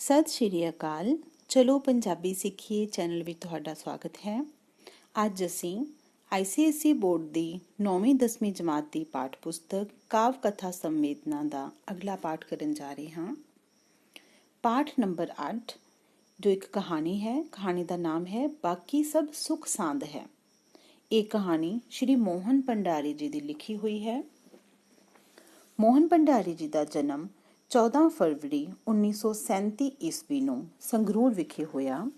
ਸਤਿ ਸ਼੍ਰੀ ਅਕਾਲ। ਚਲੋ ਪੰਜਾਬੀ ਸਿੱਖੀਏ ਚੈਨਲ ਵਿੱਚ ਤੁਹਾਡਾ ਸਵਾਗਤ ਹੈ। ਅੱਜ ਅਸੀਂ ICSE ਬੋਰਡ ਦੀ 9ਵੀਂ 10ਵੀਂ ਜਮਾਤ ਦੀ ਪਾਠ ਪੁਸਤਕ ਕਾਵ ਕਥਾ ਸੰਵੇਦਨਾ ਦਾ ਅਗਲਾ ਪਾਠ ਕਰਨ ਜਾ ਰਹੇ ਹਾਂ। ਪਾਠ ਨੰਬਰ 8 ਜੋ ਇੱਕ ਕਹਾਣੀ ਹੈ, ਕਹਾਣੀ ਦਾ ਨਾਮ ਹੈ ਬਾਕੀ ਸਭ ਸੁਖ ਸਾਂਦ ਹੈ। ਇਹ ਕਹਾਣੀ ਸ਼੍ਰੀ ਮੋਹਨ ਭੰਡਾਰੀ ਜੀ ਦੀ ਲਿਖੀ ਹੋਈ ਹੈ। ਮੋਹਨ ਭੰਡਾਰੀ ਜੀ ਦਾ ਜਨਮ 14 ਫਰਵਰੀ 1937 ਈਸਵੀ ਨੂੰ ਸੰਗਰੂਰ ਵਿਖੇ ਹੋਇਆ।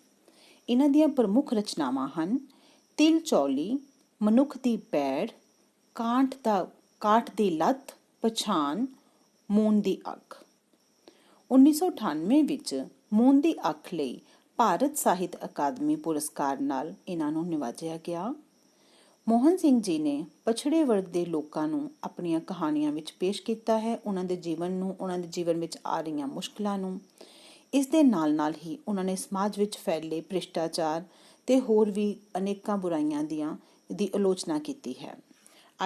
ਇਹਨਾਂ ਦੀਆਂ ਪ੍ਰਮੁੱਖ ਰਚਨਾਵਾਂ ਹਨ, ਤਿਲ ਚੌਲੀ, ਮਨੁੱਖ ਦੀ ਪੈੜ ਕਾਂਟ ਦਾ, ਕਾਠ ਦੀ ਲੱਤ, ਪਛਾਣ ਮੂਨ ਦੀ ਅੱਖ। 1998 ਵਿੱਚ ਮੂਨ ਦੀ ਅੱਖ ਲਈ ਭਾਰਤ ਸਾਹਿਤ ਅਕਾਦਮੀ ਪੁਰਸਕਾਰ ਨਾਲ ਇਹਨਾਂ ਨੂੰ ਨਿਵਾਜਿਆ ਗਿਆ। ਮੋਹਨ ਸਿੰਘ ਜੀ ਨੇ ਪਛੜੇ ਵਰਗ ਦੇ ਲੋਕਾਂ ਨੂੰ ਆਪਣੀਆਂ ਕਹਾਣੀਆਂ ਵਿੱਚ ਪੇਸ਼ ਕੀਤਾ ਹੈ। ਉਹਨਾਂ ਦੇ ਜੀਵਨ ਨੂੰ, ਉਹਨਾਂ ਦੇ ਜੀਵਨ ਵਿੱਚ ਆ ਰਹੀਆਂ ਮੁਸ਼ਕਲਾਂ ਨੂੰ। ਇਸ ਦੇ ਨਾਲ-ਨਾਲ ਹੀ ਉਹਨਾਂ ਨੇ ਸਮਾਜ ਵਿੱਚ ਫੈਲੇ ਭ੍ਰਿਸ਼ਟਾਚਾਰ ਤੇ ਹੋਰ ਵੀ ਅਨੇਕਾਂ ਬੁਰਾਈਆਂ ਦੀਆਂ, ਦੀ ਆਲੋਚਨਾ ਕੀਤੀ ਹੈ।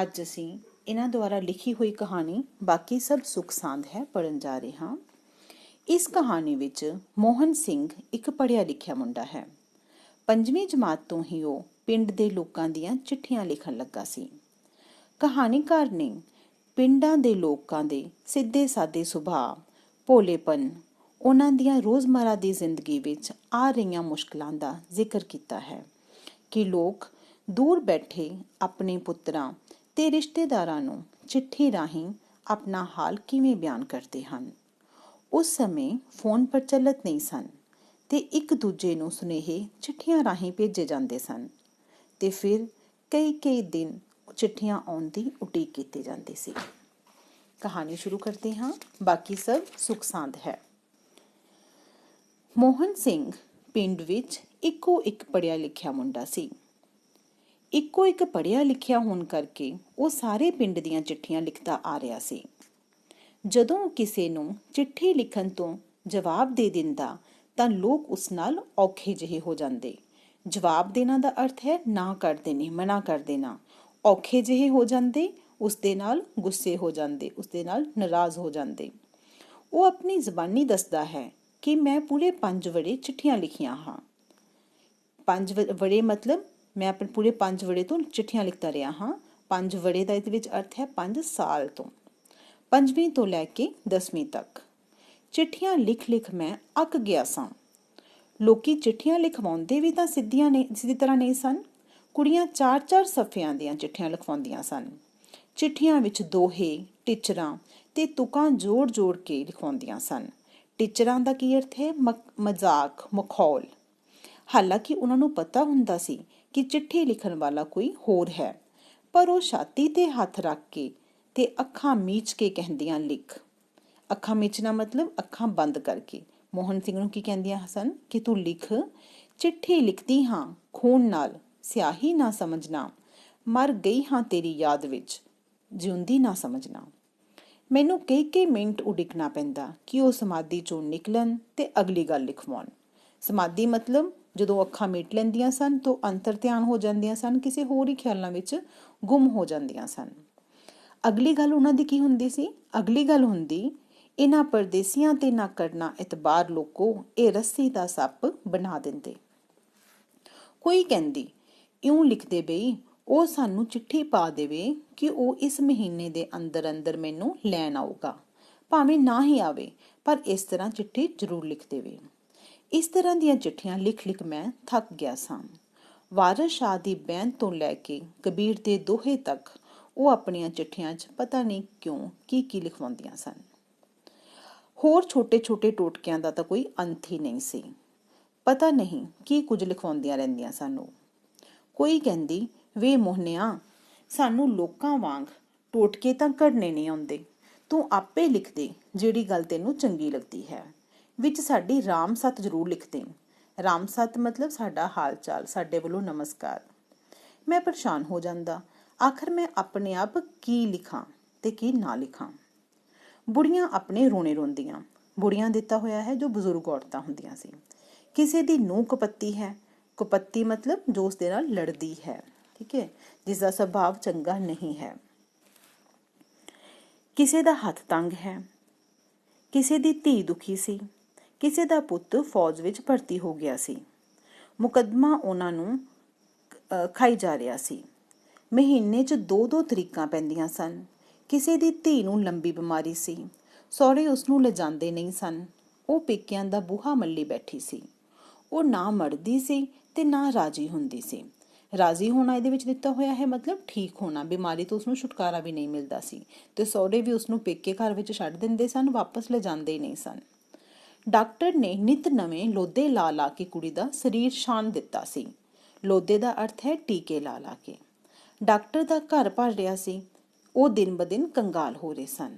ਅੱਜ ਅਸੀਂ ਇਹਨਾਂ ਦੁਆਰਾ ਲਿਖੀ ਹੋਈ ਕਹਾਣੀ, ਬਾਕੀ ਸਭ ਸੁਖ ਸਾਂਦ ਹੈ ਪੜਨ ਜਾ ਰਹੇ ਹਾਂ। ਇਸ ਕਹਾਣੀ ਵਿੱਚ ਮੋਹਨ ਸਿੰਘ ਇੱਕ ਪੜ੍ਹਿਆ ਲਿਖਿਆ ਮੁੰਡਾ ਹੈ। ਪੰਜਵੀਂ ਜਮਾਤ ਤੋਂ ਹੀ ਉਹ ਪਿੰਡ ਦੇ ਲੋਕਾਂ ਦੀਆਂ ਚਿੱਠੀਆਂ ਲਿਖਣ ਲੱਗਾ ਸੀ। ਕਹਾਣੀਕਾਰ ਨੇ ਪਿੰਡਾਂ ਦੇ ਲੋਕਾਂ ਦੇ ਸਿੱਧੇ ਸਾਦੇ ਸੁਭਾਅ, ਭੋਲੇਪਨ, ਉਹਨਾਂ ਦੀਆਂ ਰੋਜ਼ਮਰਾ ਦੀ ਜ਼ਿੰਦਗੀ ਵਿੱਚ ਆ ਰਹੀਆਂ ਮੁਸ਼ਕਲਾਂ ਦਾ ਜ਼ਿਕਰ ਕੀਤਾ ਹੈ ਕਿ ਲੋਕ ਦੂਰ ਬੈਠੇ ਆਪਣੇ ਪੁੱਤਰਾਂ ਤੇ ਰਿਸ਼ਤੇਦਾਰਾਂ ਨੂੰ ਚਿੱਠੀ ਰਾਹੀਂ ਆਪਣਾ ਹਾਲ ਕਿਵੇਂ ਬਿਆਨ ਕਰਦੇ ਹਨ। ਉਸ ਸਮੇਂ ਫੋਨ ਪ੍ਰਚਲਿਤ ਨਹੀਂ ਸਨ ਤੇ ਇੱਕ ਦੂਜੇ ਨੂੰ ਸੁਨੇਹੇ ਚਿੱਠੀਆਂ ਰਾਹੀਂ ਭੇਜੇ ਜਾਂਦੇ ਸਨ। ਤੇ ਫਿਰ ਕਈ ਕਈ ਦਿਨ ਚਿੱਠੀਆਂ ਆਉਣ ਦੀ ਉਡੀਕ ਕੀਤੀ ਜਾਂਦੀ ਸੀ। ਕਹਾਣੀ ਸ਼ੁਰੂ ਕਰਦੇ ਹਾਂ। ਬਾਕੀ ਸਭ ਸੁਖ ਸਾਂਦ ਹੈ। ਮੋਹਨ ਸਿੰਘ ਪਿੰਡ ਵਿੱਚ ਇੱਕੋ ਇੱਕ ਪੜਿਆ ਲਿਖਿਆ ਮੁੰਡਾ ਸੀ। ਇੱਕੋ ਇੱਕ ਪੜਿਆ ਲਿਖਿਆ ਹੋਣ ਕਰਕੇ ਉਹ ਸਾਰੇ ਪਿੰਡ ਦੀਆਂ ਚਿੱਠੀਆਂ ਲਿਖਦਾ ਆ ਰਿਹਾ ਸੀ। ਜਦੋਂ ਕਿਸੇ ਨੂੰ ਚਿੱਠੀ ਲਿਖਣ ਤੋਂ ਜਵਾਬ ਦੇ ਦਿੰਦਾ ਤਾਂ ਲੋਕ ਉਸ ਨਾਲ ਔਖੇ ਜਿਹੇ ਹੋ ਜਾਂਦੇ। ਜਵਾਬ ਦੇਣਾ ਦਾ ਅਰਥ ਹੈ ਨਾ ਕਰ ਦੇਣੀ, ਮਨਾ ਕਰ ਦੇਣਾ। ਔਖੇ ਜਿਹੇ ਹੋ ਜਾਂਦੇ, ਉਸ ਦੇ ਨਾਲ ਗੁੱਸੇ ਹੋ ਜਾਂਦੇ, ਉਸ ਦੇ ਨਾਲ ਨਾਰਾਜ਼ ਹੋ ਜਾਂਦੇ। ਉਹ ਆਪਣੀ ਜ਼ਬਾਨੀ ਦੱਸਦਾ ਹੈ ਕਿ ਮੈਂ ਪੂਰੇ 5 ਵੜੇ ਚਿੱਠੀਆਂ ਲਿਖੀਆਂ ਹਾਂ। 5 ਵੜੇ ਮਤਲਬ ਮੈਂ ਆਪਣੇ ਪੂਰੇ 5 ਵੜੇ ਤੋਂ ਚਿੱਠੀਆਂ ਲਿਖਦਾ ਰਿਹਾ ਹਾਂ। 5 ਵੜੇ ਦਾ ਇਸ ਵਿੱਚ ਅਰਥ ਹੈ 5 ਸਾਲ ਤੋਂ। ਪੰਜਵੀਂ ਤੋਂ ਲੈ ਕੇ 10ਵੀਂ ਤੱਕ। ਚਿੱਠੀਆਂ ਲਿਖ ਲਿਖ ਮੈਂ ਅੱਕ ਗਿਆ ਸਾਂ। ਲੋਕੀ ਚਿੱਠੀਆਂ ਲਿਖਵਾਉਂਦੇ ਵੀ ਤਾਂ ਸਿੱਧੀਆਂ ਨਹੀਂ ਸਿੱਧੀ ਤਰ੍ਹਾਂ ਨਹੀਂ ਸਨ। ਕੁੜੀਆਂ ਚਾਰ-ਚਾਰ ਸਫ਼ਿਆਂ ਦੀਆਂ ਚਿੱਠੀਆਂ ਲਿਖਵਾਉਂਦੀਆਂ ਸਨ। ਚਿੱਠੀਆਂ ਵਿੱਚ ਦੋਹੇ, ਟੀਚਰਾਂ ਤੇ ਤੁਕਾਂ ਜੋੜ-ਜੋੜ ਕੇ ਲਿਖਵਾਉਂਦੀਆਂ ਸਨ। ਟੀਚਰਾਂ ਦਾ ਕੀ ਅਰਥ ਹੈ? ਮਜ਼ਾਕ, ਮਖੌਲ। ਹਾਲਾਂਕਿ ਉਹਨਾਂ ਨੂੰ ਪਤਾ ਹੁੰਦਾ ਸੀ ਕਿ ਚਿੱਠੀ ਲਿਖਣ ਵਾਲਾ ਕੋਈ ਹੋਰ ਹੈ, ਪਰ ਉਹ ਛਾਤੀ ਤੇ ਹੱਥ ਰੱਖ ਕੇ ਤੇ ਅੱਖਾਂ ਮੀਚ ਕੇ ਕਹਿੰਦੀਆਂ, ਲਿਖ। ਅੱਖਾਂ ਮੀਚਣਾ ਮਤਲਬ ਅੱਖਾਂ ਬੰਦ ਕਰਕੇ। ਮੋਹਨ ਸਿੰਘ ਨੂੰ ਕੀ ਕਹਿੰਦੀਆਂ ਸਨ? ਕਿ ਤੂੰ ਲਿਖ, ਚਿੱਠੀ ਲਿਖਦੀ ਹਾਂ ਖੂਨ ਨਾਲ, ਸਿਆਹੀ ਨਾ ਸਮਝਣਾ, ਮਰ ਗਈ ਹਾਂ ਤੇਰੀ ਯਾਦ ਵਿੱਚ, ਜਿਉਂਦੀ ਨਾ ਸਮਝਣਾ। ਮੈਨੂੰ ਕਈ ਕਈ ਮਿੰਟ ਉਡਿਕਣਾ ਪੈਂਦਾ ਕਿ ਉਹ ਸਮਾਧੀ ਚੋਂ ਨਿਕਲਣ ਤੇ ਅਗਲੀ ਗੱਲ ਲਿਖਵਾਉਣ। ਸਮਾਧੀ ਮਤਲਬ ਜਦੋਂ ਅੱਖਾਂ ਮੀਟ ਲੈਂਦੀਆਂ ਸਨ ਤਾਂ ਅੰਤਰ ਧਿਆਨ ਹੋ ਜਾਂਦੀਆਂ ਸਨ, ਕਿਸੇ ਹੋਰ ਹੀ ਖਿਆਲਾਂ ਵਿੱਚ ਗੁੰਮ ਹੋ ਜਾਂਦੀਆਂ ਸਨ। ਅਗਲੀ ਗੱਲ ਉਹਨਾਂ ਦੀ ਕੀ ਹੁੰਦੀ ਸੀ? ਅਗਲੀ ਗੱਲ ਹੁੰਦੀ ਇਹਨਾਂ ਪਰਦੇਸੀਆਂ ਤੇ ਨਾ ਕਰਨਾ ਇਤਬਾਰ ਲੋਕੋ ਇਹ ਰੱਸੀ ਦਾ ਸੱਪ ਬਣਾ ਦਿੰਦੇ। ਕੋਈ ਕਹਿੰਦੀ, ਇਉਂ ਲਿਖਦੇ ਬਈ, ਉਹ ਸਾਨੂੰ ਚਿੱਠੀ ਪਾ ਦੇਵੇ ਕਿ ਉਹ ਇਸ ਮਹੀਨੇ ਦੇ ਅੰਦਰ ਅੰਦਰ ਮੈਨੂੰ ਲੈਣ ਆਊਗਾ। ਭਾਵੇਂ ਨਾ ਹੀ ਆਵੇ, ਪਰ ਇਸ ਤਰ੍ਹਾਂ ਚਿੱਠੀ ਜ਼ਰੂਰ ਲਿਖ ਦੇਵੇ। ਇਸ ਤਰ੍ਹਾਂ ਦੀਆਂ ਚਿੱਠੀਆਂ ਲਿਖ ਲਿਖ ਮੈਂ ਥੱਕ ਗਿਆ ਸਾਂ। ਵਾਰਿਸ ਸ਼ਾਹ ਦੀ ਬੈਨ ਤੋਂ ਲੈ ਕੇ ਕਬੀਰ ਦੇ ਦੋਹੇ ਤੱਕ ਉਹ ਆਪਣੀਆਂ ਚਿੱਠੀਆਂ 'ਚ ਪਤਾ ਨਹੀਂ ਕਿਉਂ ਕੀ ਕੀ ਲਿਖਵਾਉਂਦੀਆਂ ਸਨ। ਹੋਰ ਛੋਟੇ-ਛੋਟੇ ਟੋਟਕਿਆਂ ਦਾ ਤਾਂ ਕੋਈ ਅੰਤ ਹੀ ਨਹੀਂ ਸੀ। ਪਤਾ ਨਹੀਂ ਕੀ ਕੁਝ ਲਿਖਵਾਉਂਦੀਆਂ ਰਹਿੰਦੀਆਂ ਸਾਨੂੰ ਕੋਈ ਕਹਿੰਦੀ, ਵੇ ਮੋਹਨਿਆ, ਸਾਨੂੰ ਲੋਕਾਂ ਵਾਂਗ ਟੋਟਕੇ ਤਾਂ ਕੱਢਨੇ ਨਹੀਂ ਆਉਂਦੇ। ਤੂੰ ਆਪੇ ਲਿਖ ਦੇ ਜਿਹੜੀ ਗੱਲ ਤੈਨੂੰ ਚੰਗੀ ਲੱਗਦੀ ਹੈ। ਵਿੱਚ ਸਾਡੀ ਰਾਮ ਸਤ ਜ਼ਰੂਰ ਲਿਖ ਦੇ। ਰਾਮ ਸਤ ਮਤਲਬ ਸਾਡਾ ਹਾਲ ਚਾਲ ਸਾਡੇ ਵੱਲੋਂ ਨਮਸਕਾਰ। ਮੈਂ ਪਰੇਸ਼ਾਨ ਹੋ ਜਾਂਦਾ, ਆਖਰ ਮੈਂ ਆਪਣੇ ਆਪ ਕੀ ਲਿਖਾਂ ਤੇ ਕੀ ਨਾ ਲਿਖਾਂ? ਬੁੜੀਆਂ ਆਪਣੇ ਰੋਣੇ ਰੋਂਦੀਆਂ। ਬੁੜੀਆਂ ਦਿੱਤਾ ਹੋਇਆ ਹੈ ਜੋ ਬਜ਼ੁਰਗ ਔਰਤਾਂ ਹੁੰਦੀਆਂ ਸੀ। ਕਿਸੇ ਦੀ ਨੂੰ ਕਪੱਤੀ ਹੈ। ਕਪੱਤੀ ਮਤਲਬ ਜੋ ਉਸ ਦੇ ਨਾਲ ਲੜਦੀ ਹੈ। ਠੀਕ ਹੈ? ਜਿਸ ਦਾ ਸੁਭਾਅ ਚੰਗਾ ਨਹੀਂ ਹੈ। ਕਿਸੇ ਦਾ ਹੱਥ ਤੰਗ ਹੈ। ਕਿਸੇ ਦੀ ਧੀ ਦੁਖੀ ਸੀ। ਕਿਸੇ ਦਾ ਪੁੱਤ ਫੌਜ ਵਿੱਚ ਭਰਤੀ ਹੋ ਗਿਆ ਸੀ। ਮੁਕੱਦਮਾ ਉਹਨਾਂ ਨੂੰ ਖਾਈ ਜਾ ਰਿਹਾ ਸੀ। ਮਹੀਨੇ 'ਚ ਦੋ ਦੋ ਤਰੀਕਾਂ ਪੈਂਦੀਆਂ ਸਨ। ਕਿਸੇ ਦੀ ਧੀ ਨੂੰ ਲੰਬੀ ਬਿਮਾਰੀ ਸੀ। ਸਹੁਰੇ ਉਸ ਨੂੰ ਲਿਜਾਂਦੇ ਨਹੀਂ ਸਨ। ਉਹ ਪੇਕਿਆਂ ਦਾ ਬੂਹਾ ਮੱਲੀ ਬੈਠੀ ਸੀ। ਉਹ ਨਾ ਮਰਦੀ ਸੀ ਤੇ ਨਾ ਰਾਜੀ ਹੁੰਦੀ ਸੀ। ਰਾਜ਼ੀ ਹੋਣਾ ਇਹਦੇ ਵਿੱਚ ਦਿੱਤਾ ਹੋਇਆ ਹੈ ਮਤਲਬ ਠੀਕ ਹੋਣਾ। ਬਿਮਾਰੀ ਤੋਂ ਉਸਨੂੰ ਛੁਟਕਾਰਾ ਵੀ ਨਹੀਂ ਮਿਲਦਾ ਸੀ ਤੇ ਸਹੁਰੇ ਵੀ ਉਸਨੂੰ ਪੇਕੇ ਘਰ ਵਿੱਚ ਛੱਡ ਦਿੰਦੇ ਸਨ, ਵਾਪਸ ਲਿਜਾਂਦੇ ਹੀ ਨਹੀਂ ਸਨ। ਡਾਕਟਰ ਨੇ ਨਿਤ ਨਵੇਂ ਲੋਦੇ ਲਾ ਲਾ ਕੇ ਕੁੜੀ ਦਾ ਸਰੀਰ ਸ਼ਾਨ ਦਿੱਤਾ ਸੀ। ਲੋਦੇ ਦਾ ਅਰਥ ਹੈ ਟੀਕੇ ਲਾ ਲਾ ਕੇ। ਡਾਕਟਰ ਦਾ ਘਰ ਭਰ ਰਿਹਾ ਸੀ। ਉਹ ਦਿਨ ਬਦਿਨ ਕੰਗਾਲ ਹੋ ਰਹੇ ਸਨ।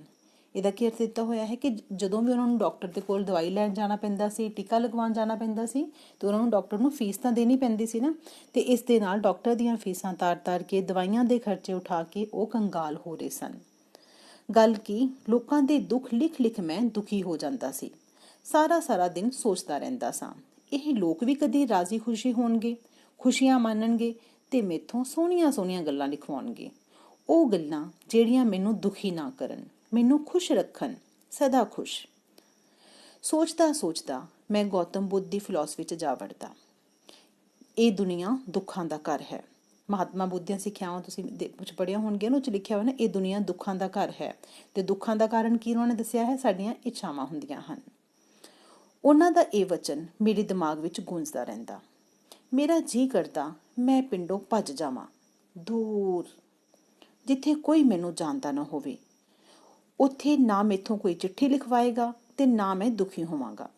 ਇਹਦਾ ਕੀ ਅਰਥ ਦਿੱਤਾ ਹੋਇਆ ਹੈ ਕਿ ਜਦੋਂ ਵੀ ਉਹਨਾਂ ਨੂੰ ਡਾਕਟਰ ਦੇ ਕੋਲ ਦਵਾਈ ਲੈਣ ਜਾਣਾ ਪੈਂਦਾ ਸੀ, ਟੀਕਾ ਲਗਵਾਉਣ ਜਾਣਾ ਪੈਂਦਾ ਸੀ, ਤੇ ਉਹਨਾਂ ਨੂੰ ਡਾਕਟਰ ਨੂੰ ਫੀਸ ਤਾਂ ਦੇਣੀ ਪੈਂਦੀ ਸੀ ਨਾ, ਤੇ ਇਸ ਦੇ ਨਾਲ ਡਾਕਟਰ ਦੀਆਂ ਫੀਸਾਂ ਤਾਰ-ਤਾਰ ਕੇ, ਦਵਾਈਆਂ ਦੇ ਖਰਚੇ ਉਠਾ ਕੇ ਉਹ ਕੰਗਾਲ ਹੋ ਰਹੇ ਸਨ। ਗੱਲ ਕੀ, ਲੋਕਾਂ ਦੇ ਦੁੱਖ ਲਿਖ-ਲਿਖ ਮੈਂ ਦੁਖੀ ਹੋ ਜਾਂਦਾ ਸੀ। ਸਾਰਾ ਸਾਰਾ ਦਿਨ ਸੋਚਦਾ ਰਹਿੰਦਾ ਸਾਂ, ਇਹ ਲੋਕ ਵੀ ਕਦੀ ਰਾਜ਼ੀ ਖੁਸ਼ੀ ਹੋਣਗੇ, ਖੁਸ਼ੀਆਂ ਮੰਨਣਗੇ ਤੇ ਮੇਥੋਂ ਸੋਹਣੀਆਂ ਸੋਹਣੀਆਂ ਗੱਲਾਂ ਲਿਖਵਾਉਣਗੇ। ਉਹ ਗੱਲਾਂ ਜਿਹੜੀਆਂ ਮੈਨੂੰ ਦੁਖੀ ਨਾ ਕਰਨ, ਮੈਨੂੰ ਖੁਸ਼ ਰੱਖਣ, ਸਦਾ ਖੁਸ਼। ਸੋਚਦਾ ਸੋਚਦਾ ਮੈਂ ਗੌਤਮ ਬੁੱਧ ਦੀ ਫਿਲਾਸਫੀ 'ਚ ਜਾ ਵੜਦਾ। ਇਹ ਦੁਨੀਆ ਦੁੱਖਾਂ ਦਾ ਘਰ ਹੈ। ਮਹਾਤਮਾ ਬੁੱਧ ਦੀਆਂ ਸਿੱਖਿਆਵਾਂ ਤੁਸੀਂ ਕੁਝ ਪੜ੍ਹਿਆ ਹੋਣਗੀਆਂ ਉਹਨਾਂ 'ਚ ਲਿਖਿਆ ਹੋਇਆ ਨਾ, ਇਹ ਦੁਨੀਆ ਦੁੱਖਾਂ ਦਾ ਘਰ ਹੈ। ਤੇ ਦੁੱਖਾਂ ਦਾ ਕਾਰਨ ਕੀ ਉਹਨਾਂ ਨੇ ਦੱਸਿਆ ਹੈ? ਸਾਡੀਆਂ ਇੱਛਾਵਾਂ ਹੁੰਦੀਆਂ ਹਨ। ਉਹਨਾਂ ਦਾ ਇਹ ਵਚਨ ਮੇਰੇ ਦਿਮਾਗ ਵਿੱਚ ਗੂੰਜਦਾ ਰਹਿੰਦਾ। ਮੇਰਾ ਜੀ ਕਰਦਾ ਮੈਂ ਪਿੰਡੋਂ ਭੱਜ ਜਾਵਾਂ। ਦੂਰ। ਜਿੱਥੇ ਕੋਈ ਮੈਨੂੰ ਜਾਣਦਾ ਨਾ ਹੋਵੇ। ਉੱਥੇ ਨਾ ਮੇਥੋਂ ਕੋਈ ਚਿੱਠੀ ਲਿਖਵਾਏਗਾ ਤੇ ਨਾ ਮੈਂ ਦੁਖੀ ਹੋਵਾਂਗਾ।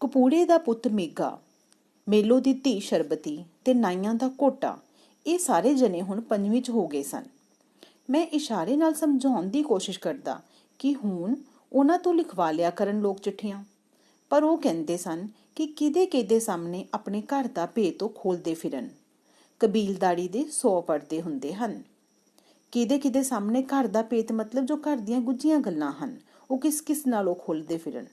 ਕਪੂੜੇ ਦਾ ਪੁੱਤ ਮੇਗਾ, ਮੇਲੋ ਦੀ ਧੀ ਸ਼ਰਬਤੀ ਤੇ ਨਾਈਆਂ ਦਾ ਕੋਟਾ ਇਹ ਸਾਰੇ ਜਣੇ ਹੁਣ ਪੰਜਵੀਂ ਚ ਹੋ ਗਏ ਸਨ। ਮੈਂ ਇਸ਼ਾਰੇ ਨਾਲ ਸਮਝਾਉਣ ਦੀ ਕੋਸ਼ਿਸ਼ ਕਰਦਾ ਕਿ ਹੁਣ ਉਹਨਾਂ ਤੋਂ ਲਿਖਵਾ ਲਿਆ ਕਰਨ ਲੋਕ ਚਿੱਠੀਆਂ। ਪਰ ਉਹ ਕਹਿੰਦੇ ਸਨ ਕਿ ਕਿਦੇ ਕਿਦੇ ਸਾਹਮਣੇ ਆਪਣੇ ਘਰ ਦਾ ਭੇਤ ਤੋਂ ਖੋਲਦੇ ਫਿਰਨ। ਕਬੀਲਦਾਰੀ ਦੇ 100 ਪਰਦੇ ਹੁੰਦੇ ਹਨ। ਕਿਦੇ ਕਿਦੇ ਸਾਹਮਣੇ ਘਰ ਦਾ ਭੇਤ ਮਤਲਬ ਜੋ ਘਰ ਦੀਆਂ ਗੁੱਝੀਆਂ ਗੱਲਾਂ ਹਨ, ਉਹ ਕਿਸ ਕਿਸ ਨਾਲ ਉਹ ਖੋਲਦੇ ਫਿਰਨ।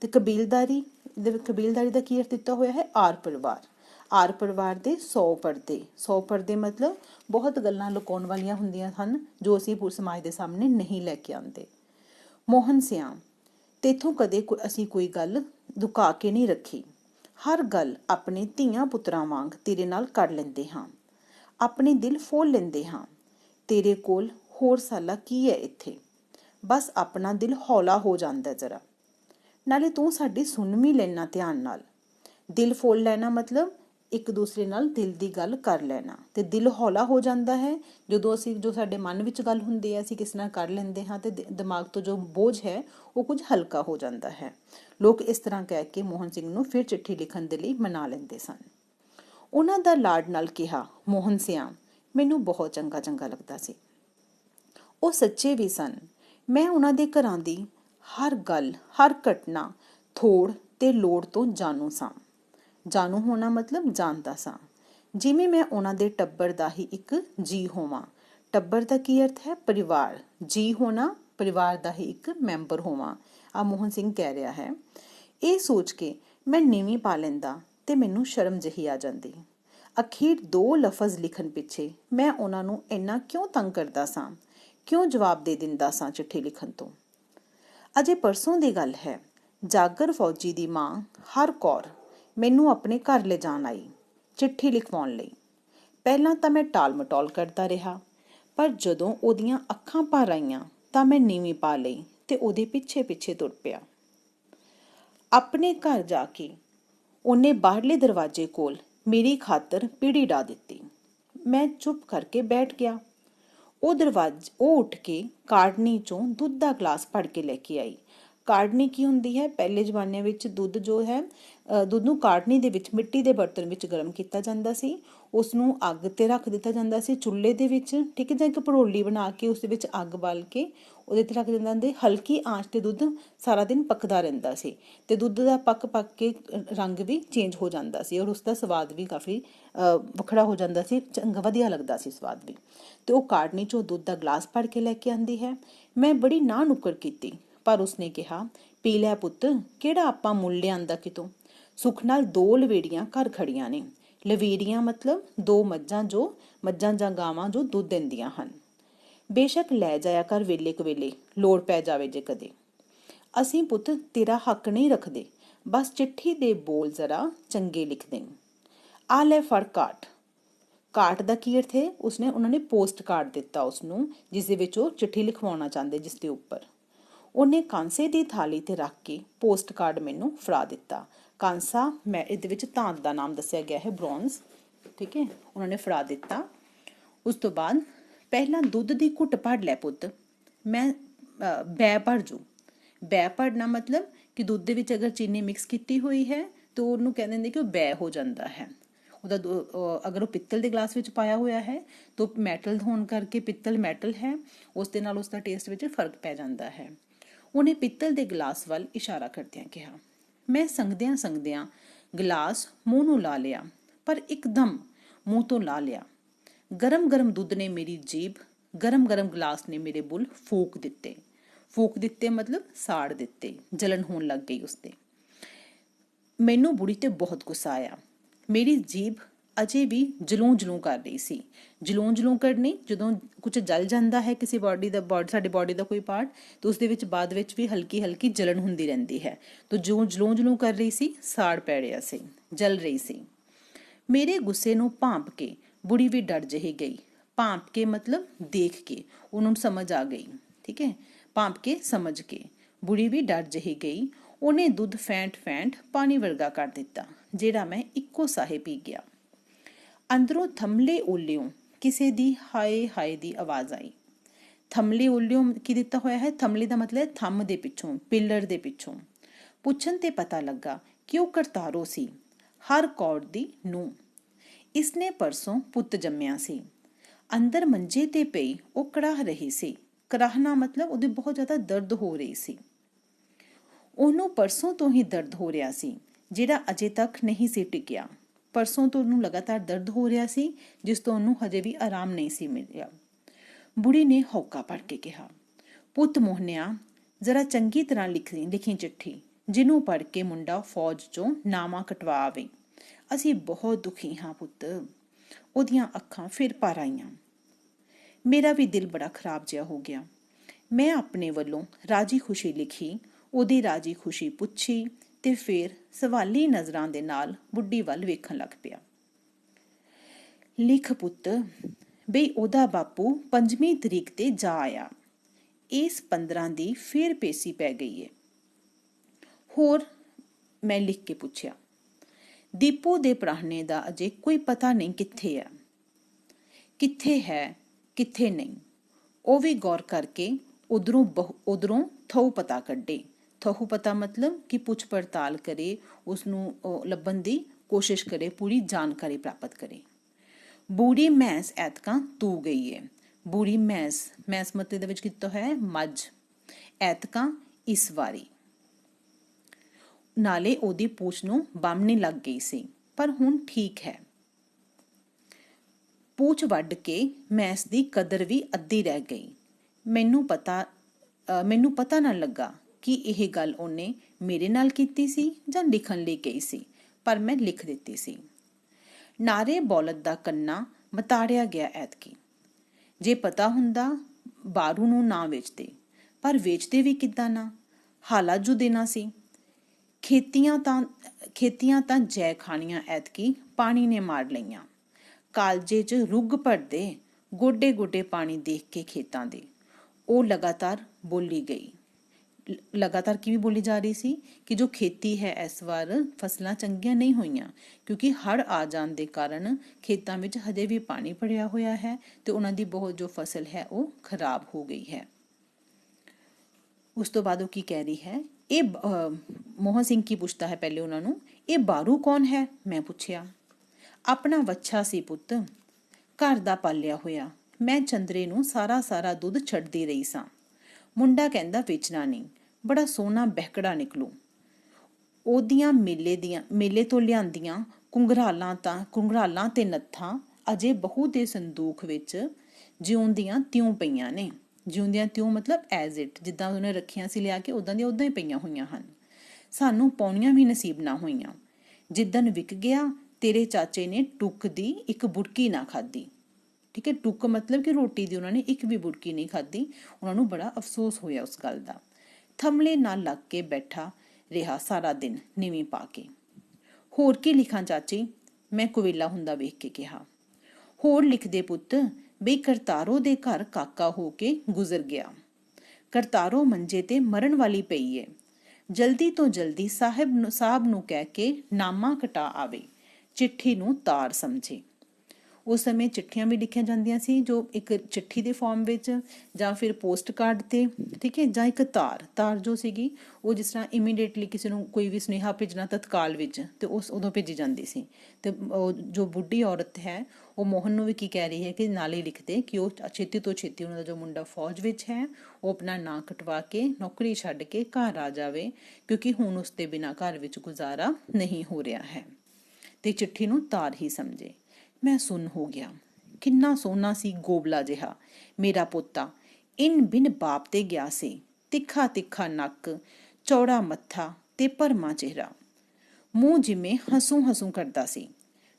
ਤੇ ਕਬੀਲਦਾਰੀ ਦੇ ਕਬੀਲਦਾਰੀ ਦਾ ਕੀ ਅਰਥ ਦਿੱਤਾ ਹੋਇਆ ਹੈ? ਆਰ ਪਰਿਵਾਰ। ਆਰ ਪਰਿਵਾਰ ਦੇ 100 ਪਰਦੇ। 100 ਪਰਦੇ ਮਤਲਬ ਬਹੁਤ ਗੱਲਾਂ ਲੁਕਾਉਣ ਵਾਲੀਆਂ ਹੁੰਦੀਆਂ ਹਨ, ਜੋ ਅਸੀਂ ਪੂਰੇ ਸਮਾਜ ਦੇ ਸਾਹਮਣੇ ਨਹੀਂ ਲੈ ਕੇ ਆਉਂਦੇ। ਮੋਹਨ ਸਿਆਮ, ਤੇਥੋਂ ਕਦੇ ਅਸੀਂ ਕੋਈ ਗੱਲ ਦੁਕਾ ਕੇ ਨਹੀਂ ਰੱਖੀ। ਹਰ ਗੱਲ ਆਪਣੇ ਧੀਆਂ ਪੁੱਤਰਾਂ ਵਾਂਗ ਤੇਰੇ ਨਾਲ ਕਰ ਲੈਂਦੇ ਹਾਂ। ਆਪਣੇ ਦਿਲ ਫੋਲ ਲੈਂਦੇ ਹਾਂ। ਤੇਰੇ ਕੋਲ ਹੋਰ ਸਾਲਾ ਕੀ ਹੈ ਇੱਥੇ? ਬਸ ਆਪਣਾ ਦਿਲ ਹੌਲਾ ਹੋ ਜਾਂਦਾ ਜ਼ਰਾ। ਨਾਲੇ ਤੂੰ ਸਾਡੀ ਸੁਣ ਵੀ ਲੈਣਾ ਧਿਆਨ ਨਾਲ। ਦਿਲ ਫੋਲ ਲੈਣਾ ਮਤਲਬ ਇੱਕ ਦੂਸਰੇ ਨਾਲ ਦਿਲ ਦੀ ਗੱਲ ਕਰ ਲੈਣਾ। ਤੇ ਦਿਲ ਹੌਲਾ ਹੋ ਜਾਂਦਾ ਹੈ। ਜਦੋਂ ਅਸੀਂ, ਜੋ ਸਾਡੇ ਮਨ ਵਿੱਚ ਗੱਲ ਹੁੰਦੀ ਹੈ, ਅਸੀਂ ਕਿਸ ਨਾਲ ਕਰ ਲੈਂਦੇ ਹਾਂ ਤੇ ਦਿਮਾਗ ਤੋਂ ਜੋ ਬੋਝ ਹੈ, ਉਹ ਕੁਝ ਹਲਕਾ ਹੋ ਜਾਂਦਾ ਹੈ। ਲੋਕ ਇਸ ਤਰ੍ਹਾਂ ਕਹਿ ਕੇ ਮੋਹਨ ਸਿੰਘ ਨੂੰ ਫਿਰ ਚਿੱਠੀ ਲਿਖਣ ਦੇ ਲਈ ਮਨਾ ਲੈਂਦੇ ਸਨ। ਉਹਨਾਂ ਦਾ ਲਾਡ ਨਾਲ ਕਿਹਾ, ਮੋਹਨ ਸਿਆਮ, ਮੈਨੂੰ ਬਹੁਤ ਚੰਗਾ ਚੰਗਾ ਲੱਗਦਾ ਸੀ। ਉਹ ਸੱਚੇ ਵੀ ਸਨ। ਮੈਂ ਉਹਨਾਂ ਦੇ ਘਰਾਂ ਦੀ ਹਰ ਗੱਲ, ਹਰ ਘਟਨਾ, ਥੋੜ ਤੇ ਲੋੜ ਤੋਂ ਜਾਣੂ ਸਾਂ। ਜਾਣੂ ਹੋਣਾ ਮਤਲਬ ਜਾਣਦਾ ਸਾਂ। ਜਿਵੇਂ ਮੈਂ ਉਹਨਾਂ ਦੇ ਟੱਬਰ ਦਾ ਹੀ ਇੱਕ ਜੀ ਹੋਵਾਂ। ਟੱਬਰ ਦਾ ਕੀ ਅਰਥ ਹੈ? ਪਰਿਵਾਰ। ਜੀ ਹੋਣਾ, ਪਰਿਵਾਰ ਦਾ ਹੀ ਇੱਕ ਮੈਂਬਰ ਹੋਵਾਂ। ਆ ਮੋਹਨ ਸਿੰਘ ਕਹਿ ਰਿਹਾ ਹੈ। ਇਹ ਸੋਚ ਕੇ ਮੈਂ ਨੀਵੀਂ ਪਾ ਲੈਂਦਾ ਤੇ ਮੈਨੂੰ ਸ਼ਰਮ ਜਹੀ ਆ ਜਾਂਦੀ। ਅਖੀਰ ਦੋ ਲਫ਼ਜ਼ ਲਿਖਣ ਪਿੱਛੇ ਮੈਂ ਉਹਨਾਂ ਨੂੰ ਇੰਨਾ ਕਿਉਂ ਤੰਗ ਕਰਦਾ ਸਾਂ? ਕਿਉਂ ਜਵਾਬ ਦੇ ਦਿੰਦਾ ਸਾਂ ਚਿੱਠੀ ਲਿਖਣ ਤੋਂ? ਅਜੇ ਪਰਸੋਂ ਦੀ ਗੱਲ ਹੈ। ਜਾਗਰ ਫੌਜੀ ਦੀ ਮਾਂ ਹਰ ਕੌਰ ਮੈਨੂੰ ਆਪਣੇ ਘਰ ਲਿਜਾਣ ਆਈ, ਚਿੱਠੀ ਲਿਖਵਾਉਣ ਲਈ। ਪਹਿਲਾਂ ਤਾਂ ਮੈਂ ਟਾਲ ਮਟੋਲ ਕਰਦਾ ਰਿਹਾ, ਪਰ ਜਦੋਂ ਉਹਦੀਆਂ ਅੱਖਾਂ ਭਰ ਆਈਆਂ ਤਾਂ ਮੈਂ ਨੀਵੀਂ ਪਾ ਲਈ ਤੇ ਉਹਦੇ ਪਿੱਛੇ ਪਿੱਛੇ ਤੁਰ ਪਿਆ। ਆਪਣੇ ਘਰ ਜਾ ਕੇ ਉਹਨੇ ਬਾਹਰਲੇ ਦਰਵਾਜ਼ੇ ਕੋਲ ਮੇਰੀ ਖਾਤਰ ਪੀੜੀ ਡਾ ਦਿੱਤੀ। ਮੈਂ ਚੁੱਪ ਕਰਕੇ ਬੈਠ ਗਿਆ। ਉਹ ਦਰਵਾਜ਼, ਉਹ ਉੱਠ ਕੇ ਕਾੜਨੀ ਚੋਂ ਦੁੱਧ ਦਾ ਗਲਾਸ ਭੜ ਕੇ ਲੈ ਕੇ ਆਈ। ਕਾੜਨੀ ਕੀ ਹੁੰਦੀ ਹੈ? ਪਹਿਲੇ ਜ਼ਮਾਨੇ ਵਿੱਚ ਦੁੱਧ ਜੋ ਹੈ ਦੁੱਧ ਨੂੰ ਕਾੜਨੀ ਦੇ ਵਿੱਚ, ਮਿੱਟੀ ਦੇ ਬਰਤਨ ਵਿੱਚ ਗਰਮ ਕੀਤਾ ਜਾਂਦਾ ਸੀ। ਉਸ ਨੂੰ ਅੱਗ ਤੇ ਰੱਖ ਦਿੱਤਾ ਜਾਂਦਾ ਸੀ, ਚੁੱਲ੍ਹੇ ਦੇ ਵਿੱਚ, ਠੀਕ ਹੈ, ਜਾਂ ਇੱਕ ਭੜੋਲੀ ਬਣਾ ਕੇ ਉਸ ਦੇ ਵਿੱਚ ਅੱਗ ਬਾਲ ਕੇ ਉਹਦੇ ਤੇ ਰੱਖ ਦਿੰਦੇ ਹੁੰਦੇ ਹਲਕੀ ਆਂਚ ਤੇ ਦੁੱਧ ਸਾਰਾ ਦਿਨ ਪੱਕਦਾ ਰਹਿੰਦਾ ਸੀ ਤੇ ਦੁੱਧ ਦਾ ਪੱਕ ਪੱਕ ਕੇ ਰੰਗ ਵੀ ਚੇਂਜ ਹੋ ਜਾਂਦਾ ਸੀ ਔਰ ਉਸ ਦਾ ਸਵਾਦ ਵੀ ਕਾਫੀ ਵੱਖਰਾ ਹੋ ਜਾਂਦਾ ਸੀ, ਚੰਗਾ ਵਧੀਆ ਲੱਗਦਾ ਸੀ ਸਵਾਦ ਵੀ। ਤੇ ਉਹ ਕਾੜਨੀ ਚੋਂ ਦੁੱਧ ਦਾ ਗਲਾਸ ਭਰ ਕੇ ਲੈ ਕੇ ਆਂਦੀ ਹੈ। ਮੈਂ ਬੜੀ ਨਾ ਨੁੱਕਰ ਕੀਤੀ। ਪਰ ਉਸਨੇ ਕਿਹਾ, ਪੀ ਲੈ ਪੁੱਤ, ਕਿਹੜਾ ਆਪਾਂ ਮੁੱਲ ਲਿਆਂਦਾ ਕਿਤੋਂ? ਸੁਖ ਨਾਲ ਦੋ ਲਵੇੜੀਆਂ ਘਰ ਖੜੀਆਂ ਨੇ। ਲਵੇੜੀਆਂ ਮਤਲਬ ਦੋ ਮੱਝਾਂ ਜੋ ਮੱਝਾਂ ਜਾਂ ਗਾਵਾਂ ਜੋ ਦੁੱਧ ਦਿੰਦੀਆਂ ਹਨ। ਬੇਸ਼ੱਕ ਲੈ ਜਾਇਆ ਕਰ ਵੇਲੇ ਕੁ ਵੇਲੇ ਲੋੜ ਪੈ ਜਾਵੇ ਜੇ ਕਦੇ। ਅਸੀਂ ਪੁੱਤ ਤੇਰਾ ਹੱਕ ਨਹੀਂ ਰੱਖਦੇ। ਬਸ ਚਿੱਠੀ ਦੇ ਬੋਲ ਜ਼ਰਾ ਚੰਗੇ ਲਿਖ ਦੇ ਆ ਲੈ ਫੜ ਕਾਟ ਕਾਟ ਦਾ ਕੀ ਅਰਥ ਹੈ? ਉਸਨੇ ਉਹਨਾਂ ਨੇ ਪੋਸਟ ਕਾਰਡ ਦਿੱਤਾ ਉਸ ਨੂੰ ਜਿਸ ਦੇ ਵਿੱਚ ਉਹ ਚਿੱਠੀ ਲਿਖਵਾਉਣਾ ਚਾਹੁੰਦੇ, ਜਿਸ ਦੇ ਉੱਪਰ। ਉਹਨੇ ਕਾਂਸੇ ਦੀ ਥਾਲੀ ਤੇ ਰੱਖ ਕੇ ਪੋਸਟ ਕਾਰਡ ਮੈਨੂੰ ਫੜਾ ਦਿੱਤਾ। ਕਾਂਸਾ, ਮੈਂ ਇਹਦੇ ਵਿੱਚ ਧਾਤ ਦਾ ਨਾਮ ਦੱਸਿਆ ਗਿਆ ਹੈ, ਬ੍ਰੌਂਜ਼। ਠੀਕ ਹੈ? ਉਹਨਾਂ ਨੇ ਫੜਾ ਦਿੱਤਾ। ਉਸ ਤੋਂ ਬਾਅਦ ਪਹਿਲਾਂ ਦੁੱਧ ਦੀ ਘੁੱਟ ਭਰ ਲੈ ਪੁੱਤ। ਮੈਂ ਬੈ ਭਰ ਜੂ। ਬੈ ਭਰਨਾ ਮਤਲਬ ਕਿ ਦੁੱਧ ਦੇ ਵਿੱਚ ਅਗਰ ਚੀਨੀ ਮਿਕਸ ਕੀਤੀ ਹੋਈ ਹੈ, ਤਾਂ ਉਹਨੂੰ ਕਹਿੰਦੇ ਨੇ ਕਿ ਉਹ ਬੈ ਹੋ ਜਾਂਦਾ ਹੈ। ਉਹਦਾ ਦੁ- ਅਗਰ ਉਹ ਪਿੱਤਲ ਦੇ ਗਲਾਸ ਵਿੱਚ ਪਾਇਆ ਹੋਇਆ ਹੈ, ਤਾਂ ਮੈਟਲ ਹੋਣ ਕਰਕੇ ਪਿੱਤਲ ਮੈਟਲ ਹੈ। ਉਸ ਦੇ ਨਾਲ ਉਸ ਦਾ ਟੇਸਟ ਵਿੱਚ ਫ਼ਰਕ ਪੈ ਜਾਂਦਾ ਹੈ। ਉਹਨੇ ਪਿੱਤਲ ਦੇ ਗਲਾਸ ਵੱਲ ਇਸ਼ਾਰਾ ਕਰਦਿਆਂ ਕਿਹਾ, ਮੈਂ ਸੰਗਦਿਆਂ ਸੰਗਦਿਆਂ ਗਲਾਸ ਮੂੰਹ ਨੂੰ ਲਾ ਲਿਆ, ਪਰ ਇੱਕਦਮ ਮੂੰਹ ਤੋਂ ਲਾ ਲਿਆ। ਗਰਮ ਗਰਮ ਦੁੱਧ ਨੇ ਮੇਰੀ ਜੀਭ ਗਰਮ ਗਰਮ ਗਲਾਸ ਨੇ ਮੇਰੇ ਬੁੱਲ ਫੂਕ ਦਿੱਤੇ। ਫੂਕ ਦਿੱਤੇ ਮਤਲਬ ਸਾੜ ਦਿੱਤੇ ਜਲਨ ਹੋਣ ਲੱਗ ਗਈ ਉਸ ਤੇ ਮੈਨੂੰ ਬੁੜੀ ਤੇ ਬਹੁਤ ਗੁੱਸਾ ਆਇਆ। ਮੇਰੀ ਜੀਭ ਅਜੇ ਵੀ ਜਲੋਂ ਜਲੋਂ ਕਰ ਰਹੀ ਸੀ। ਜਲੋਂ ਜਲੋਂ ਕਰਨੀ ਜਦੋਂ ਕੁਝ ਜਲ ਜਾਂਦਾ ਹੈ ਕਿਸੇ ਬਾਡੀ ਦਾ ਬਾਡੀ ਸਾਡੇ ਬਾਡੀ ਦਾ ਕੋਈ ਪਾਰਟ ਤਾਂ ਉਸ ਦੇ ਵਿੱਚ ਬਾਅਦ ਵਿੱਚ ਵੀ ਹਲਕੀ ਹਲਕੀ ਜਲਨ ਹੁੰਦੀ ਰਹਿੰਦੀ ਹੈ। ਤਾਂ ਜੋ ਜਲੋਂ ਜਲੂੰ ਕਰ ਰਹੀ ਸੀ, ਸਾੜ ਪੈ ਰਿਹਾ ਸੀ, ਜਲ ਰਹੀ ਸੀ। ਮੇਰੇ ਗੁੱਸੇ ਨੂੰ ਭਾਂਪ ਕੇ, ਬੁੜੀ ਵੀ ਡਰ ਜਹੀ ਗਈ। ਭਾਂਪ ਕੇ ਮਤਲਬ ਦੇਖ ਕੇ, ਉਹਨੂੰ ਸਮਝ ਆ ਗਈ, ਠੀਕ ਹੈ? ਭਾਂਪ ਕੇ ਸਮਝ ਕੇ, ਬੁੜੀ ਵੀ ਡਰ ਜਿਹੀ ਗਈ। ਉਹਨੇ ਦੁੱਧ ਫੈਂਟ ਫੈਂਟ ਪਾਣੀ ਵਰਗਾ ਕਰ ਦਿੱਤਾ, ਜਿਹੜਾ ਮੈਂ ਇੱਕੋ ਸਾਹੇ ਪੀ ਗਿਆ। ਅੰਦਰੋਂ ਥੰਮਲੇ ਓਲਿਓ ਕਿਸੇ ਦੀ ਹਾਏ ਹਾਏ ਦੀ ਆਵਾਜ਼ ਆਈ। ਥਮਲੇ ਓਲਿਓ ਕੀ ਦਿੱਤਾ ਹੋਇਆ ਹੈ? ਥਮਲੇ ਦਾ ਮਤਲਬ ਹੈ ਥੰਮ ਦੇ ਪਿੱਛੋਂ, ਪਿੱਲਰ ਦੇ ਪਿੱਛੋਂ। ਪੁੱਛਣ ਤੇ ਪਤਾ ਲੱਗਾ ਕਿ ਉਹ ਕਰਤਾਰੋ ਸੀ, ਹਰ ਕੌਰ ਦੀ ਨੂੰ ਇਸਨੇ ਪਰਸੋਂ ਪੁੱਤ ਜੰਮਿਆ ਸੀ। ਅੰਦਰ ਮੰਜੇ ਤੇ ਪਈ ਉਹ ਕੜਾਹ ਰਹੀ ਸੀ। ਕਰਾਹਨਾ ਮਤਲਬ ਉਹਦੇ ਬਹੁਤ ਜ਼ਿਆਦਾ ਦਰਦ ਹੋ ਰਹੀ ਸੀ। ਉਹਨੂੰ ਪਰਸੋਂ ਤੋਂ ਹੀ ਦਰਦ ਹੋ ਰਿਹਾ ਸੀ, ਜਿਹੜਾ ਅਜੇ ਤੱਕ ਨਹੀਂ ਸੀ ਟਿਕਿਆ। ਪਰਸੋਂ ਤੋਂ ਉਹਨੂੰ ਲਗਾਤਾਰ ਦਰਦ ਹੋ ਰਿਹਾ ਸੀ, ਜਿਸ ਤੋਂ ਉਹਨੂੰ ਹਜੇ ਵੀ ਆਰਾਮ ਨਹੀਂ ਸੀ ਮਿਲਿਆ। ਬੁੜੀ ਨੇ ਹੌਕਾ ਪੜ ਕੇ ਕਿਹਾ, ਪੁੱਤ ਮੋਹਨਿਆ, ਜ਼ਰਾ ਚੰਗੀ ਤਰ੍ਹਾਂ ਲਿਖੀ ਲਿਖੀ ਚਿੱਠੀ, ਜਿਹਨੂੰ ਪੜ ਕੇ ਮੁੰਡਾ ਫੌਜ ਚੋਂ ਨਾਮਾ ਕਟਵਾ ਆਵੇ। ਅਸੀਂ ਬਹੁਤ ਦੁਖੀ ਹਾਂ ਪੁੱਤ। ਉਹਦੀਆਂ ਅੱਖਾਂ ਫਿਰ ਭਰ ਆਈਆਂ। ਮੇਰਾ ਵੀ ਦਿਲ ਬੜਾ ਖਰਾਬ ਜਿਹਾ ਹੋ ਗਿਆ। ਮੈਂ ਆਪਣੇ ਵੱਲੋਂ ਰਾਜੀ ਖੁਸ਼ੀ ਲਿਖੀ, ਉਹਦੀ ਰਾਜੀ ਖੁਸ਼ੀ ਪੁੱਛੀ ਤੇ ਫਿਰ ਸਵਾਲੀ ਨਜ਼ਰਾਂ ਦੇ ਨਾਲ ਬੁੱਢੀ ਵੱਲ ਵੇਖਣ ਲੱਗ ਪਿਆ। ਲਿਖ ਪੁੱਤ, ਬਈ ਉਹਦਾ ਬਾਪੂ ਪੰਜਵੀਂ ਤਰੀਕ ਤੇ ਜਾ ਆਇਆ। ਇਸ 15 ਦੀ ਫੇਰ ਪੇਸੀ ਪੈ ਗਈ ਏ। ਹੋਰ ਮੈਂ ਲਿਖ ਕੇ ਪੁੱਛਿਆ, ਦੀਪੂ ਦੇ ਪ੍ਰਾਹਣੇ ਦਾ ਅਜੇ ਕੋਈ ਪਤਾ ਨਹੀਂ ਕਿੱਥੇ ਆ? ਕਿੱਥੇ ਹੈ, ਕਿੱਥੇ ਨਹੀਂ। ਉਹ ਵੀ ਗੌਰ ਕਰਕੇ ਉਧਰੋਂ ਉਧਰੋਂ ਥਉ ਪਤਾ ਕੱਢੇ। ਥਹੁ ਪਤਾ ਮਤਲਬ ਕਿ ਪੁੱਛ ਪੜਤਾਲ ਕਰੇ ਉਸ ਨੂੰ ਲੱਭਣ ਦੀ ਕੋਸ਼ਿਸ਼ ਕਰੇ, ਪੂਰੀ ਜਾਣਕਾਰੀ ਪ੍ਰਾਪਤ ਕਰੇ। ਬੂੜੀ ਮੈਂਸ ਐਤਕਾਂ ਤੂ ਗਈ ਹੈ ਬੂੜੀ ਮੈਂਸ ਮੈਂਸ ਮਤਲਬ ਦੇ ਵਿੱਚ ਕਿਤੋਂ ਹੈ? ਮੱਝ। ਐਤਕਾਂ ਇਸ ਵਾਰੀ। ਨਾਲੇ ਉਹਦੀ ਪੂਛ ਨੂੰ ਬੰਮਣੀ ਲੱਗ ਗਈ ਸੀ, ਪਰ ਹੁਣ ਠੀਕ ਹੈ। ਪੂਛ ਵੱਢ ਕੇ ਮੈਂਸ ਦੀ ਕਦਰ ਵੀ ਅੱਧੀ ਰਹਿ ਗਈ। ਮੈਨੂੰ ਪਤਾ ਮੈਨੂੰ ਪਤਾ ਨਾ ਲੱਗਾ ਕਿ ਇਹ ਗੱਲ ਉਹਨੇ ਮੇਰੇ ਨਾਲ ਕੀਤੀ ਸੀ ਜਾਂ ਲਿਖਣ ਲਈ ਕਹੀ ਸੀ, ਪਰ ਮੈਂ ਲਿਖ ਦਿੱਤੀ ਸੀ। ਨਾਰੇ ਬੌਲਦ ਦਾ ਕੰਨਾ ਮਤਾੜਿਆ ਗਿਆ ਐਤਕੀ। ਜੇ ਪਤਾ ਹੁੰਦਾ, ਬਾਰੂ ਨੂੰ ਨਾ ਵੇਚਦੇ, ਪਰ ਵੇਚਦੇ ਵੀ ਕਿੱਦਾਂ ਨਾ? ਹਾਲਾ ਜੂ ਦੇਣਾ ਸੀ। ਖੇਤੀਆਂ ਤਾਂ ਖੇਤੀਆਂ ਤਾਂ ਜੈ ਖਾਣੀਆਂ ਐਤਕੀ ਪਾਣੀ ਨੇ ਮਾਰ ਲਈਆਂ। ਕਾਲਜੇ 'ਚ ਰੁੱਗ ਭਰਦੇ ਗੋਡੇ ਗੋਡੇ ਪਾਣੀ ਦੇਖ ਕੇ ਖੇਤਾਂ ਦੇ। ਉਹ ਲਗਾਤਾਰ ਬੋਲੀ ਗਈ। ਲਗਾਤਾਰ ਕਿਵੇਂ ਬੋਲੀ ਜਾ ਰਹੀ ਸੀ ਕਿ ਜੋ ਖੇਤੀ ਹੈ ਇਸ ਵਾਰ ਫਸਲਾਂ ਚੰਗੀਆਂ ਨਹੀਂ ਹੋਈਆਂ ਕਿਉਂਕਿ ਹੜ੍ਹ ਆ ਜਾਣ ਦੇ ਕਾਰਨ ਖੇਤਾਂ ਵਿੱਚ ਹਜੇ ਵੀ ਪਾਣੀ ਭਰਿਆ ਹੋਇਆ ਹੈ ਤੇ ਉਹਨਾਂ ਦੀ ਬਹੁਤ ਜੋ ਫਸਲ ਹੈ ਉਹ ਖਰਾਬ ਹੋ ਗਈ ਹੈ। ਉਸ ਤੋਂ ਬਾਅਦ ਉਹ ਕੀ ਕਹਿ ਰਹੀ ਹੈ? ਇਹ ਅਹ, ਮੋਹਨ ਸਿੰਘ ਕੀ ਪੁੱਛਦਾ ਹੈ ਪਹਿਲੇ ਉਹਨਾਂ ਨੂੰ? ਇਹ ਬਾਰੂ ਕੌਣ ਹੈ? ਮੈਂ ਪੁੱਛਿਆ। ਆਪਣਾ ਵੱਛਾ ਸੀ ਪੁੱਤ ਘਰ ਦਾ ਪਾਲਿਆ ਹੋਇਆ। ਮੈਂ ਚੰਦਰੇ ਨੂੰ ਸਾਰਾ ਸਾਰਾ ਦੁੱਧ ਛੱਡਦੀ ਰਹੀ ਸਾਂ। ਮੁੰਡਾ ਕਹਿੰਦਾ ਵੇਚਣਾ ਨਹੀਂ। ਬੜਾ ਸੋਹਣਾ ਬਹਿਕੜਾ ਨਿਕਲੂ। ਉਹਦੀਆਂ ਮੇਲੇ ਦੀਆਂ, ਮੇਲੇ ਤੋਂ ਲਿਆਂਦੀਆਂ ਕੁੰਗਰਾਲਾਂ ਤਾਂ ਕੁੰਗਰਾਲਾਂ ਤੇ ਨੱਥਾਂ ਅਜੇ ਬਹੂ ਦੇ ਸੰਦੂਖ ਵਿੱਚ ਜਿਉਂਦੀਆਂ ਤਿਉਂ ਪਈਆਂ ਨੇ। ਜਿਉਂਦੀਆਂ ਤਿਉਂ ਮਤਲਬ ਐਜ਼ ਇਟ ਜਿੱਦਾਂ ਉਹਨੇ ਰੱਖੀਆਂ ਸੀ ਲਿਆ ਕੇ ਉਦਾਂ ਦੀਆਂ ਉਦਾਂ ਹੀ ਪਈਆਂ ਹੋਈਆਂ ਹਨ। ਸਾਨੂੰ ਪਾਉਣੀਆਂ ਵੀ ਨਸੀਬ ਨਾ ਹੋਈਆਂ। ਜਿੱਦਨ ਵਿਕ ਗਿਆ, ਤੇਰੇ ਚਾਚੇ ਨੇ ਟੁੱਕ ਦੀ ਇੱਕ ਬੁੜਕੀ ਨਾ ਖਾਧੀ। ਠੀਕ ਹੈ, ਟੁੱਕ ਮਤਲਬ ਕਿ ਰੋਟੀ ਦੀ, ਉਹਨਾਂ ਨੇ ਇੱਕ ਵੀ ਬੁੜਕੀ ਨਹੀਂ ਖਾਧੀ। ਉਹਨਾਂ ਨੂੰ ਬੜਾ ਅਫਸੋਸ ਹੋਇਆ ਉਸ ਗੱਲ ਦਾ। ਥਮਲੇ ਨਾਲ ਲੱਗ ਕੇ ਬੈਠਾ ਰਿਹਾ ਸਾਰਾ ਦਿਨ, ਨੀਵੀਂ ਪਾ ਕੇ। ਹੋਰ ਕੀ ਲਿਖਾਂ ਚਾਚੀ? ਮੈਂ ਕੁਵੇਲਾ ਹੁੰਦਾ ਵੇਖ ਕੇ ਕਿਹਾ। ਹੋਰ ਲਿਖਦੇ ਪੁੱਤ, ਬਈ ਕਰਤਾਰੋ ਦੇ ਘਰ ਕਾਕਾ ਹੋ ਕੇ ਗੁਜ਼ਰ ਗਿਆ। ਕਰਤਾਰੋ ਮੰਜੇ ਤੇ ਮਰਨ ਵਾਲੀ ਪਈ ਏ। ਜਲਦੀ ਤੋਂ ਜਲਦੀ ਸਾਹਿਬ ਨੂੰ ਸਾਹਿਬ ਨੂੰ ਕਹਿ ਕੇ ਨਾਮਾ ਕਟਾ ਆਵੇ। ਚਿੱਠੀ ਨੂੰ ਤਾਰ ਸਮਝੇ। ਉਸ ਸਮੇਂ ਚਿੱਠੀਆਂ ਵੀ ਲਿਖੀਆਂ ਜਾਂਦੀਆਂ ਸੀ, ਜੋ ਇੱਕ ਚਿੱਠੀ ਦੇ ਫਾਰਮ ਵਿੱਚ ਜਾਂ ਫਿਰ ਪੋਸਟ ਕਾਰਡ ਤੇ, ਠੀਕ ਹੈ, ਜਾਂ ਇੱਕ ਤਾਰ ਤਾਰ ਜੋ ਸੀਗੀ, ਉਹ ਜਿਸ ਤਰ੍ਹਾਂ ਇਮੀਡੀਏਟਲੀ ਕਿਸੇ ਨੂੰ ਕੋਈ ਵੀ ਸੁਨੇਹਾ ਭੇਜਣਾ ਤਤਕਾਲ ਵਿੱਚ, ਤੇ ਉਸ ਉਦੋਂ ਭੇਜੀ ਜਾਂਦੀ ਸੀ। ਤੇ ਜੋ ਬੁੱਢੀ ਔਰਤ ਹੈ, ਉਹ ਮੋਹਨ ਨੂੰ ਵੀ ਕੀ ਕਹਿ ਰਹੀ ਹੈ ਕਿ ਨਾਲੇ ਲਿਖਦੇ ਕਿ ਉਹ ਛੇਤੀ ਤੋਂ ਛੇਤੀ ਉਹਨਾਂ ਦਾ ਜੋ ਮੁੰਡਾ ਫੌਜ ਵਿੱਚ ਹੈ, ਉਹ ਆਪਣਾ ਨਾਂ ਕਟਵਾ ਕੇ, ਨੌਕਰੀ ਛੱਡ ਕੇ ਘਰ ਆ ਜਾਵੇ, ਕਿਉਂਕਿ ਹੁਣ ਉਸ ਦੇ ਬਿਨਾਂ ਘਰ ਵਿੱਚ ਗੁਜ਼ਾਰਾ ਨਹੀਂ ਹੋ ਰਿਹਾ ਹੈ। ਤੇ ਚਿੱਠੀ ਨੂੰ ਤਾਰ ਹੀ ਸਮਝੇ। ਮੈਂ ਸੁਣ ਹੋ ਗਿਆ। ਕਿੰਨਾ ਸੋਹਣਾ ਸੀ ਗੋਬਲਾ ਜਿਹਾ। ਮੇਰਾ ਪੋਤਾ ਇਨ ਬਿਨ ਬਾਪ ਤੇ ਗਿਆ ਸੀ। ਤਿੱਖਾ ਤਿੱਖਾ ਨੱਕ, ਚੌੜਾ ਮੱਥਾ ਤੇ ਭਰਮਾ ਚਿਹਰਾ। ਮੂੰਹ ਜਿਵੇਂ ਹਸੂ ਹਸੂ ਕਰਦਾ ਸੀ।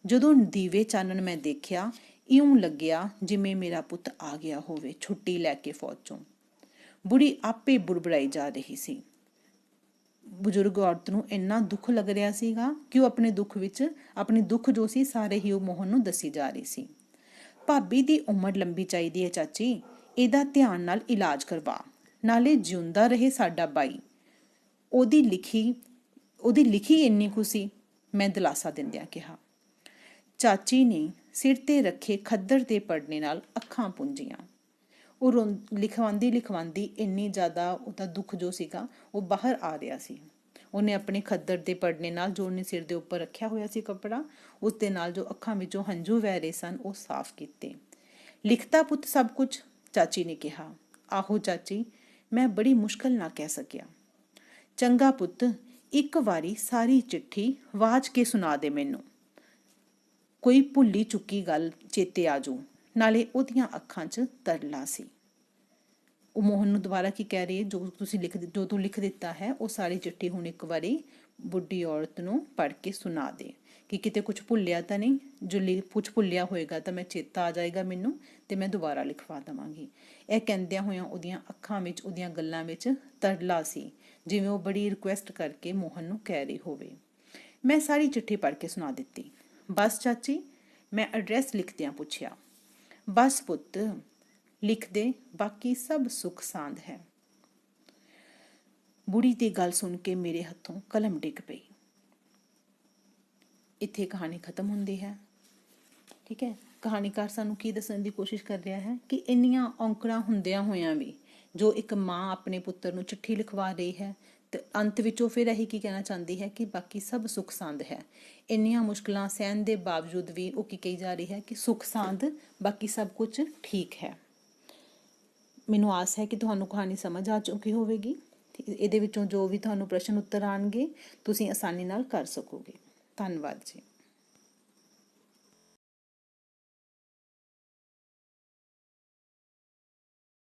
ਜਦੋਂ ਦੀਵੇ ਚਾਨਣ ਮੈਂ ਦੇਖਿਆ, ਇਉਂ ਲੱਗਿਆ ਜਿਵੇਂ ਮੇਰਾ ਪੁੱਤ ਆ ਗਿਆ ਹੋਵੇ ਛੁੱਟੀ ਲੈ ਕੇ ਫੌਜ ਚੋਂ। ਬੁੜੀ ਆਪੇ ਬੁਰਬੜਾਈ ਜਾ ਰਹੀ ਸੀ। ਬਜ਼ੁਰਗ ਔਰਤ ਨੂੰ ਇੰਨਾ ਦੁੱਖ ਲੱਗ ਰਿਹਾ ਸੀਗਾ ਕਿ ਉਹ ਆਪਣੇ ਦੁੱਖ ਵਿੱਚ, ਆਪਣੀ ਦੁੱਖ ਜੋ ਸੀ ਸਾਰੇ ਹੀ ਉਹ ਮੋਹਨ ਨੂੰ ਦੱਸੀ ਜਾ ਰਹੀ ਸੀ। ਭਾਬੀ ਦੀ ਉਮਰ ਲੰਬੀ ਚਾਹੀਦੀ ਹੈ ਚਾਚੀ, ਇਹਦਾ ਧਿਆਨ ਨਾਲ ਇਲਾਜ ਕਰਵਾ। ਨਾਲੇ ਜਿਉਂਦਾ ਰਹੇ ਸਾਡਾ ਬਾਈ। ਉਹਦੀ ਲਿਖੀ ਉਹਦੀ ਲਿਖੀ ਇੰਨੀ ਕੁ ਸੀ, ਮੈਂ ਦਿਲਾਸਾ ਦਿੰਦਿਆਂ ਕਿਹਾ। ਚਾਚੀ ਨੇ ਸਿਰ ਤੇ ਰੱਖੇ ਖੱਦਰ ਦੇ ਪੜਨੇ ਨਾਲ ਅੱਖਾਂ ਪੁੰਝੀਆਂ। ਉਹ ਰੋਂ, ਲਿਖਵਾਉਂਦੀ ਲਿਖਵਾਉਂਦੀ ਇੰਨੀ ਜ਼ਿਆਦਾ ਉਹਦਾ ਦੁੱਖ ਜੋ ਸੀਗਾ, ਉਹ ਬਾਹਰ ਆ ਰਿਹਾ ਸੀ। ਉਹਨੇ ਆਪਣੇ ਖੱਦਰ ਦੇ ਪੜਨੇ ਨਾਲ ਜੋ ਉਹਨੇ ਸਿਰ ਦੇ ਉੱਪਰ ਰੱਖਿਆ ਹੋਇਆ ਸੀ ਕੱਪੜਾ, ਉਸ ਦੇ ਨਾਲ ਜੋ ਅੱਖਾਂ ਵਿੱਚੋਂ ਹੰਝੂ ਵਹਿ ਰਹੇ ਸਨ, ਉਹ ਸਾਫ਼ ਕੀਤੇ। ਲਿਖਤਾ ਪੁੱਤ ਸਭ ਕੁਝ, ਚਾਚੀ ਨੇ ਕਿਹਾ। ਆਹੋ ਚਾਚੀ, ਮੈਂ ਬੜੀ ਮੁਸ਼ਕਲ ਨਾਲ ਕਹਿ ਸਕਿਆ। ਚੰਗਾ ਪੁੱਤ, ਇੱਕ ਵਾਰੀ ਸਾਰੀ ਚਿੱਠੀ ਵਾਚ ਕੇ ਸੁਣਾ ਦੇ ਮੈਨੂੰ। ਕੋਈ ਭੁੱਲੀ ਚੁੱਕੀ ਗੱਲ ਚੇਤੇ ਆ ਜੂ ਨਾਲੇ ਉਹਦੀਆਂ ਅੱਖਾਂ 'ਚ ਤਰਲਾ ਸੀ। ਉਹ ਮੋਹਨ ਨੂੰ ਦੁਬਾਰਾ ਕੀ ਕਹਿ ਰਹੀ ਹੈ? ਜੋ ਤੁਸੀਂ ਲਿਖ ਜੋ ਤੂੰ ਲਿਖ ਦਿੱਤਾ ਹੈ, ਉਹ ਸਾਰੀ ਚਿੱਠੀ ਹੁਣ ਇੱਕ ਵਾਰੀ ਬੁੱਢੀ ਔਰਤ ਨੂੰ ਪੜ੍ਹ ਕੇ ਸੁਣਾ ਦੇ। ਕਿ ਕਿਤੇ ਕੁਝ ਭੁੱਲਿਆ ਤਾਂ ਨਹੀਂ? ਜੋ ਕੁਝ ਭੁੱਲਿਆ ਹੋਏਗਾ ਤਾਂ ਮੈਂ ਚੇਤਾ ਆ ਜਾਏਗਾ ਮੈਨੂੰ ਤੇ ਮੈਂ ਦੁਬਾਰਾ ਲਿਖਵਾ ਦਵਾਂਗੀ। ਇਹ ਕਹਿੰਦਿਆਂ ਹੋਇਆਂ ਉਹਦੀਆਂ ਅੱਖਾਂ ਵਿੱਚ, ਉਹਦੀਆਂ ਗੱਲਾਂ ਵਿੱਚ ਤਰਲਾ ਸੀ, ਜਿਵੇਂ ਉਹ ਬੜੀ ਰਿਕੁਐਸਟ ਕਰਕੇ ਮੋਹਨ ਨੂੰ ਕਹਿ ਰਹੀ ਹੋਵੇ। ਮੈਂ ਸਾਰੀ ਚਿੱਠੀ ਪੜ੍ਹ ਕੇ ਸੁਣਾ ਦਿੱਤੀ। ਬਸ ਚਾਚੀ, ਮੈਂ ਐਡਰੈਸ ਲਿਖਦਿਆਂ ਪੁੱਛਿਆ। ਬਸ ਪੁੱਤ, ਲਿਖ ਦੇ, ਬਾਕੀ ਸਭ ਸੁਖ ਸਾਂਦ ਹੈ। ਬੁੜੀ ਦੀ ਗੱਲ ਸੁਣ ਕੇ ਮੇਰੇ ਹੱਥੋਂ ਕਲਮ ਡਿੱਗ ਪਈ। ਇੱਥੇ ਕਹਾਣੀ ਖਤਮ ਹੁੰਦੀ ਹੈ। ਠੀਕ ਹੈ? ਕਹਾਣੀਕਾਰ ਸਾਨੂੰ ਕੀ ਦੱਸਣ ਦੀ ਕੋਸ਼ਿਸ਼ ਕਰ ਰਿਹਾ ਹੈ ਕਿ ਇੰਨੀਆਂ ਔਂਕੜਾਂ ਹੁੰਦਿਆਂ ਹੋਇਆਂ ਵੀ ਜੋ ਇੱਕ ਮਾਂ ਆਪਣੇ ਪੁੱਤਰ ਨੂੰ ਚਿੱਠੀ ਲਿਖਵਾ ਰਹੀ ਹੈ ਅੰਤ ਵਿੱਚ ਉਹ ਫਿਰ ਇਹੀ ਕੀ ਕਹਿਣਾ ਚਾਹੁੰਦੀ ਹੈ ਕਿ ਬਾਕੀ ਸਭ ਸੁਖ ਸੰਦ ਹੈ। ਇੰਨੀਆਂ ਮੁਸ਼ਕਲਾਂ ਸਹਿਣ ਦੇ ਬਾਵਜੂਦ ਵੀ ਉਹ ਕੀ ਕਹੀ ਜਾ ਰਹੀ ਹੈ ਕਿ ਸੁਖ ਸੰਦ ਬਾਕੀ ਸਭ ਕੁਝ ਠੀਕ ਹੈ। ਮੈਨੂੰ ਆਸ ਹੈ ਕਿ ਤੁਹਾਨੂੰ ਕਹਾਣੀ ਸਮਝ ਆ ਚੁੱਕੀ ਹੋਵੇਗੀ। ਇਹਦੇ ਵਿੱਚੋਂ ਜੋ ਵੀ ਤੁਹਾਨੂੰ ਪ੍ਰਸ਼ਨ ਉੱਤਰ ਆਣਗੇ, ਤੁਸੀਂ ਆਸਾਨੀ ਨਾਲ ਕਰ ਸਕੋਗੇ। ਧੰਨਵਾਦ ਜੀ।